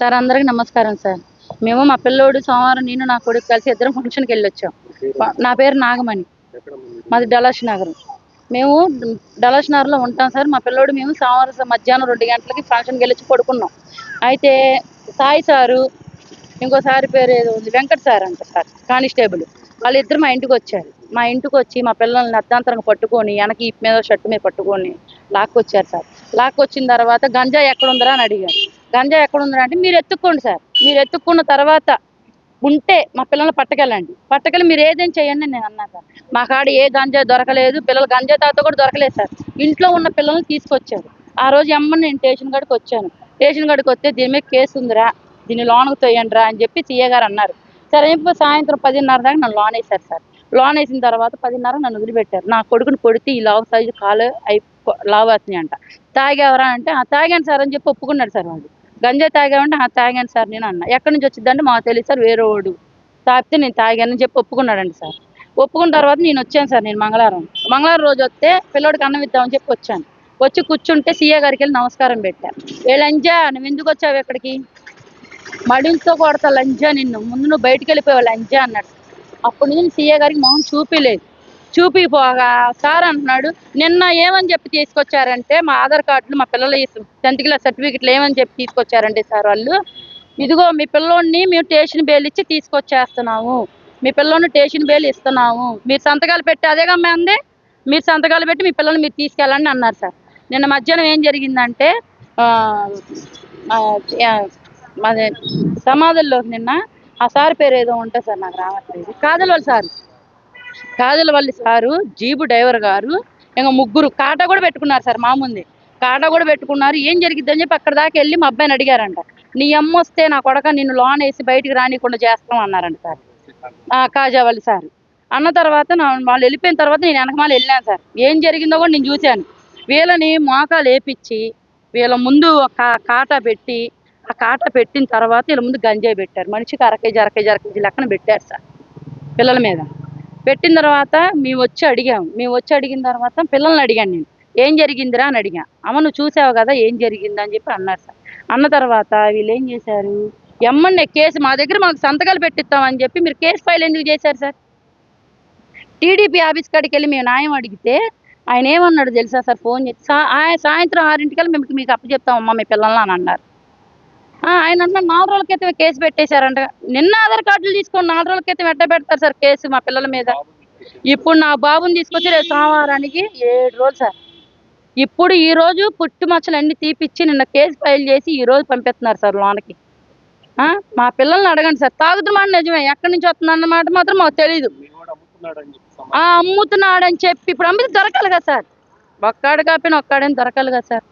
Sir అందరికి నమస్కారం sir. మేము మా పిల్లోడు సోమవారం నేను నా కొడుకు కలిసి ఇద్దరం ఫంక్షన్కి వెళ్ళొచ్చాం. నా పేరు నాగమణి. మాది డలాష్ నగర్. మేము డలాష్ నగర్లో ఉంటాం సార్. మా పిల్లోడు మేము సోమవారం మధ్యాహ్నం రెండు గంటలకి ఫంక్షన్కి వెళ్ళొచ్చి పడుకున్నాం. అయితే సాయి సారు ఇంకోసారి పేరు ఏదో ఉంది వెంకట్ సార్ అంట సార్ కానిస్టేబుల్. వాళ్ళిద్దరు మా ఇంటికి వచ్చారు. మా ఇంటికి వచ్చి మా పిల్లల్ని అర్ధాంతరంగా పట్టుకొని వెనక ఈ మీద షర్టు మీద పట్టుకొని లాక్కొచ్చారు సార్. లాక్కొచ్చిన తర్వాత గంజా ఎక్కడ ఉందరా అని అడిగారు. గంజా ఎక్కడ ఉందరా అంటే మీరు ఎత్తుక్కోండి సార్. మీరు ఎత్తుక్కున్న తర్వాత ఉంటే మా పిల్లల్ని పట్టుకెళ్ళండి. పట్టుకెళ్ళి మీరు ఏదేం చేయండి నేను అన్నా సార్. మా కాడ ఏ గంజా దొరకలేదు. పిల్లలు గంజా తాత కూడా దొరకలేదు సార్. ఇంట్లో ఉన్న పిల్లల్ని తీసుకొచ్చారు. ఆ రోజు అమ్మని నేను స్టేషన్ కాడికి వచ్చాను. స్టేషన్ కాడికి వస్తే దీని మీద కేసు ఉందిరా. దీన్ని లోన్కి తోయండి రా అని చెప్పి సీఏ గారు అన్నారు. సరే ఇప్పుడు సాయంత్రం పదిన్నర దాకా నన్ను లోన్ వేశారు సార్. లోన్ వేసిన తర్వాత పదిన్నర నన్ను వదిలిపెట్టారు. నా కొడుకుని కొడితే ఈ లావు సైజు కాలు అయి లావు అవుతున్నాయి అంట తాగేవరా అంటే "ఆ, తాగాను సార్ అని చెప్పి ఒప్పుకున్నాడు సార్ వాడు గంజా తాగామంటే "ఆ, తాగాను సార్ నేను అన్న. ఎక్కడి నుంచి వచ్చిందంటే మాకు తెలియదు సార్ వేరే వాడు తాపితే నేను తాగానని చెప్పి ఒప్పుకున్నాడండి సార్. ఒప్పుకున్న తర్వాత నేను వచ్చాను సార్ నేను మంగళవారం. మంగళవారం రోజు వస్తే పిల్లోడికి అన్నం ఇద్దామని చెప్పి వచ్చాను. వచ్చి కూర్చుంటే సీఏ గారికి వెళ్ళి నమస్కారం పెట్టా. ఏ లంజా నువ్వు ఎందుకు వచ్చావు ఇక్కడికి మడింతో కొడతా లంజా నిన్ను. ముందు నువ్వు బయటికి వెళ్ళిపోయావు లంజా అన్నాడు. అప్పుడు నుంచి సీఏ గారికి మొహం చూపిలేదు చూపిపోగా. సార్ అంటున్నాడు నిన్న ఏమని చెప్పి తీసుకొచ్చారంటే మా ఆధార్ కార్డులు మా పిల్లల టెన్త్ క్లాస్ సర్టిఫికెట్లు ఏమని చెప్పి తీసుకొచ్చారంటే సార్ వాళ్ళు ఇదిగో మీ పిల్లోడిని మేము స్టేషన్ బేల్ ఇచ్చి తీసుకొచ్చేస్తున్నాము. మీ పిల్లోని స్టేషన్ బేల్ ఇస్తున్నాము. మీరు సంతకాలు పెట్టి అదేగా మే అంది? మీరు సంతకాలు పెట్టి మీ పిల్లల్ని మీరు తీసుకెళ్ళండి అన్నారు సార్. నిన్న మధ్యాహ్నం ఏం జరిగిందంటే మాది సమాధుల్లో నిన్న ఆ సార్ పేరు ఏదో ఉంటుంది సార్ నాకు రావట్లేదు. కాదలవాళ్ళు sir. Kajalavalli sir jeep driver గారు ఇంకా ముగ్గురు కాటా కూడా పెట్టుకున్నారు సార్ మా ముందే. కాటా కూడా పెట్టుకున్నారు. ఏం జరిగిద్దని చెప్పి అక్కడ దాకా వెళ్ళి మా అబ్బాయిని అడిగారంట. నీ అమ్మ వస్తే నా కొడక నిన్ను లోన్ వేసి బయటికి రానికుండా చేస్తాం అన్నారంట సార్. ఆ, కాజావల్లి సార్. అన్న తర్వాత వాళ్ళు వెళ్ళిపోయిన తర్వాత నేను వెనకమాల వెళ్ళాను సార్. ఏం జరిగిందో కూడా నేను చూశాను. వీళ్ళని మోకాలు వేపించి వీళ్ళ ముందు ఒక కాటా పెట్టి ఆ కాటా పెట్టిన తర్వాత వీళ్ళ ముందు గంజాయి పెట్టారు. మనిషికి అరకేజీ అరకేజీ అరకేజీ అర కేజీ లెక్కన పెట్టారు సార్. పిల్లల మీద. పెట్టిన తర్వాత మేము వచ్చి అడిగాము మేము వచ్చి అడిగిన తర్వాత పిల్లల్ని అడిగాను నేను. ఏం జరిగిందిరా అని అడిగా. అమ్మ నువ్వు చూసావు కదా ఏం జరిగింది? అని చెప్పి అన్నారు సార్. అన్న తర్వాత వీళ్ళు ఏం చేశారు? ఎమ్మన్నే కేసు మా దగ్గర మాకు సంతకాలు పెట్టిస్తామని చెప్పి మీరు కేసు ఫైల్ ఎందుకు చేశారు సార్? టీడీపీ ఆఫీస్ కాడికి వెళ్ళి మేము న్యాయం అడిగితే ఆయన ఏమన్నాడు తెలుసా సార్ ఫోన్ చేసి? సాయంత్రం ఆరింటికల్లా మేము మీకు అప్పచెప్తామమ్మా మీ పిల్లల్ని అని అన్నారు. ఆయన అన్న నాలుగు రోజుల క్రితం కేసు పెట్టేశారంట. నిన్న ఆధార్ కార్డులు తీసుకొని నాలుగు రోజుల క్రితం ఎట్ట పెడతారు సార్ కేసు మా పిల్లల మీద? ఇప్పుడు నా బాబుని తీసుకొచ్చి రేపు సోమవారానికి ఏడు రోజులు సార్. ఇప్పుడు ఈ రోజు పుట్టు మచ్చలు అన్ని తీపిచ్చి నిన్న కేసు ఫైల్ చేసి ఈ రోజు పంపిస్తున్నారు సార్ లోనకి. మా పిల్లల్ని అడగండి సార్. తాగుతున్నమాట నిజమే. ఎక్కడి నుంచి వస్తుందన్నమాట మాత్రం మాకు తెలియదు అమ్ముతున్నాడని చెప్పి ఇప్పుడు అమ్మితే దొరకాలి కదా సార్. ఒక్కడు కాపిన ఒక్కడని దొరకాలి కదా సార్.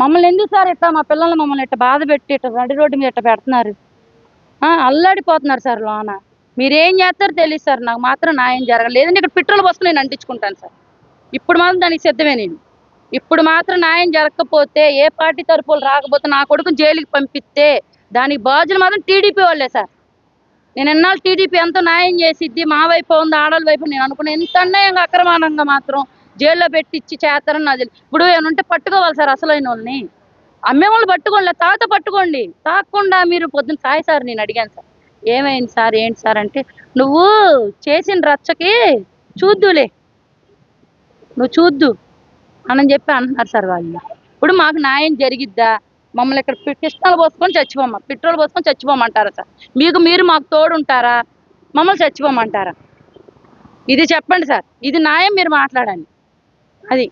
మమ్మల్ని ఎందుకు సార్ ఇట్లా మా పిల్లల్ని మమ్మల్ని ఇట్లా బాధ పెట్టి ఇట్లా నడి రోడ్డు మీద ఇట్లా పెడుతున్నారు? అల్లాడిపోతున్నారు సార్ లోన. మీరేం చేస్తారో తెలియదు సార్. నాకు మాత్రం న్యాయం జరగలేదు. లేదంటే ఇక్కడ పెట్రోల్ బస్సులు నేను అంటించుకుంటాను సార్. ఇప్పుడు మాత్రం దానికి సిద్ధమే నేను. ఇప్పుడు మాత్రం న్యాయం జరగకపోతే ఏ పార్టీ తరపులు రాకపోతే నా కొడుకు జైలుకి పంపిస్తే దానికి బాధ్యులు మాత్రం టీడీపీ వాళ్ళే సార్. నేను ఎన్నాళ్ళు టీడీపీ ఎంతో న్యాయం చేసిద్ది మా వైపు ఉంది ఆడల వైపు నేను అనుకున్న ఎంత అన్యాయంగా అక్రమానంగా మాత్రం జైల్లో పెట్టించి చేస్తారని నాకు తెలియదు ఇప్పుడు ఏమంటే పట్టుకోవాలి సార్ అసలైన వాళ్ళని. అమ్మే వాళ్ళు పట్టుకోండి తాత పట్టుకోండి. తాకుండా మీరు పొద్దున్న సాయి సార్ నేను అడిగాను సార్. ఏమైంది సార్ ఏంటి సార్ అంటే నువ్వు చేసిన రచ్చకి చూద్దులే. నువ్వు చూద్దు అని చెప్పి అంటున్నారు సార్ వాళ్ళు. ఇప్పుడు మాకు న్యాయం జరిగిద్దా? మమ్మల్ని ఇక్కడ పి- పోసుకొని చచ్చిపోమ్మ పెట్రోల్ పోసుకొని చచ్చిపోమంటారా సార్? మీకు మీరు మాకు తోడుంటారా? మమ్మల్ని చచ్చిపోమంటారా? ఇది చెప్పండి సార్ ఇది న్యాయం మీరు మాట్లాడండి. అది